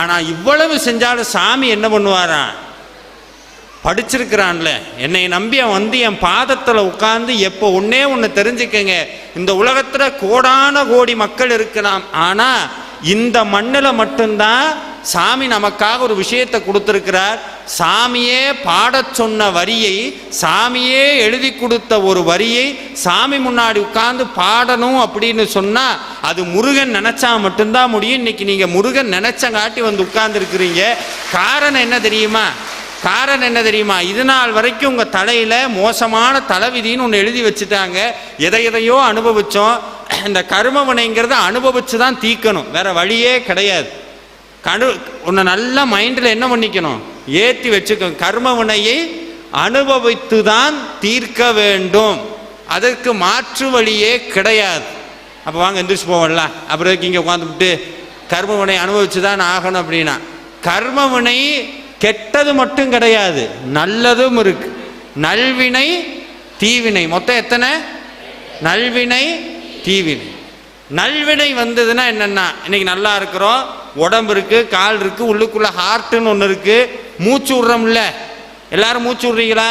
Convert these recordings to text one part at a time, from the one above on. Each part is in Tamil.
ஆனால் இவ்வளவு செஞ்சாலும் சாமி என்ன பண்ணுவாராம் படிச்சிருக்கிறான்ல. என்னை நம்பி அவன் வந்து என் பாதத்தில் உட்கார்ந்து எப்போ ஒன்றே ஒன்று தெரிஞ்சுக்கங்க. இந்த உலகத்தில் கோடான கோடி மக்கள் இருக்கலாம். ஆனால் இந்த மண்ணில் மட்டும்தான் சாமி நமக்காக ஒரு விஷயத்தை கொடுத்துருக்கிறார். சாமியே பாடச் சொன்ன வரியை சாமியே எழுதி கொடுத்த ஒரு வரியை சாமி முன்னாடி உட்கார்ந்து பாடணும் அப்படின்னு சொன்னால் அது முருகன் நினச்சா மட்டும்தான் முடியும். இன்னைக்கு நீங்கள் முருகன் நினச்சங்காட்டி வந்து உட்கார்ந்துருக்குறீங்க. காரணம் என்ன தெரியுமா? காரணம் என்ன தெரியுமா? இது நாள் வரைக்கும் உங்கள் தலையில் மோசமான தலைவிதின்னு ஒன்று எழுதி வச்சுட்டாங்க. எதை எதையோ அனுபவித்தோம் இந்த கருமவினைங்கிறத அனுபவிச்சு தான் தீக்கணும். வேற வழியே கிடையாது. கடு உன்னை நல்லா மைண்டில் என்ன பண்ணிக்கணும்? ஏற்றி வச்சுக்கணும். கர்மவினையை அனுபவித்து தான் தீர்க்க வேண்டும். அதற்கு மாற்று வழியே கிடையாது. அப்போ வாங்க எந்திரிச்சு போவோம்ல. அப்புறம் இங்கே உட்காந்துவிட்டு கர்மவினை அனுபவிச்சு தான் ஆகணும் அப்படின்னா கர்மவினை கெட்டது மட்டும் கிடையாது. நல்லதும் இருக்கு. நல்வினை தீவினை. மொத்தம் எத்தனை? நல்வினை தீவினை. நல்வினை வந்ததுன்னா என்னென்னா இன்னைக்கு நல்லா இருக்கிறோம் உடம்பு இருக்குது கால் இருக்குது உள்ளுக்குள்ளே ஹார்ட்டுன்னு ஒன்று இருக்குது மூச்சு விட்றோம்ல. எல்லாரும் மூச்சு விட்றீங்களா?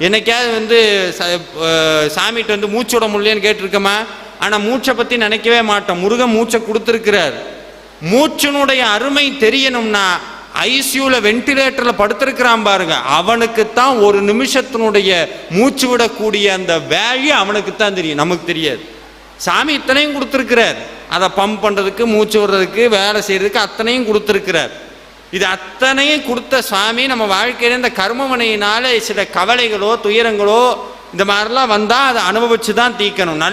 என்னைக்காவது வந்து ச- சாமிகிட்ட வந்து மூச்சு விட முடியலன்னு கேட்டிருக்கோமா? ஆனால் மூச்சை பற்றி நினைக்கவே மாட்டோம். முருகன் மூச்சை கொடுத்துருக்கிறார். மூச்சினுடைய அருமை தெரியணும்னா ஐசியூவில் வென்டிலேட்டரில் படுத்திருக்கிறான் பாருங்க. அவனுக்கு தான் ஒரு நிமிஷத்தினுடைய மூச்சு விடக்கூடிய அந்த வேல்யூ அவனுக்கு தான் தெரியும். நமக்கு தெரியாது. சாமி இத்தனையும் கொடுத்துருக்கிறார். அதை பம்ப் பண்ணுறதுக்கு மூச்சு விடுறதுக்கு வேலை செய்கிறதுக்கு அத்தனையும் கொடுத்துருக்கிறார். இது அத்தனையும் கொடுத்த சாமி நம்ம வாழ்க்கையில இந்த கர்மவனையினால சில கவலைகளோ துயரங்களோ இந்த மாதிரிலாம் வந்தால் அதை அனுபவிச்சு தான் தீக்கணும். நல்ல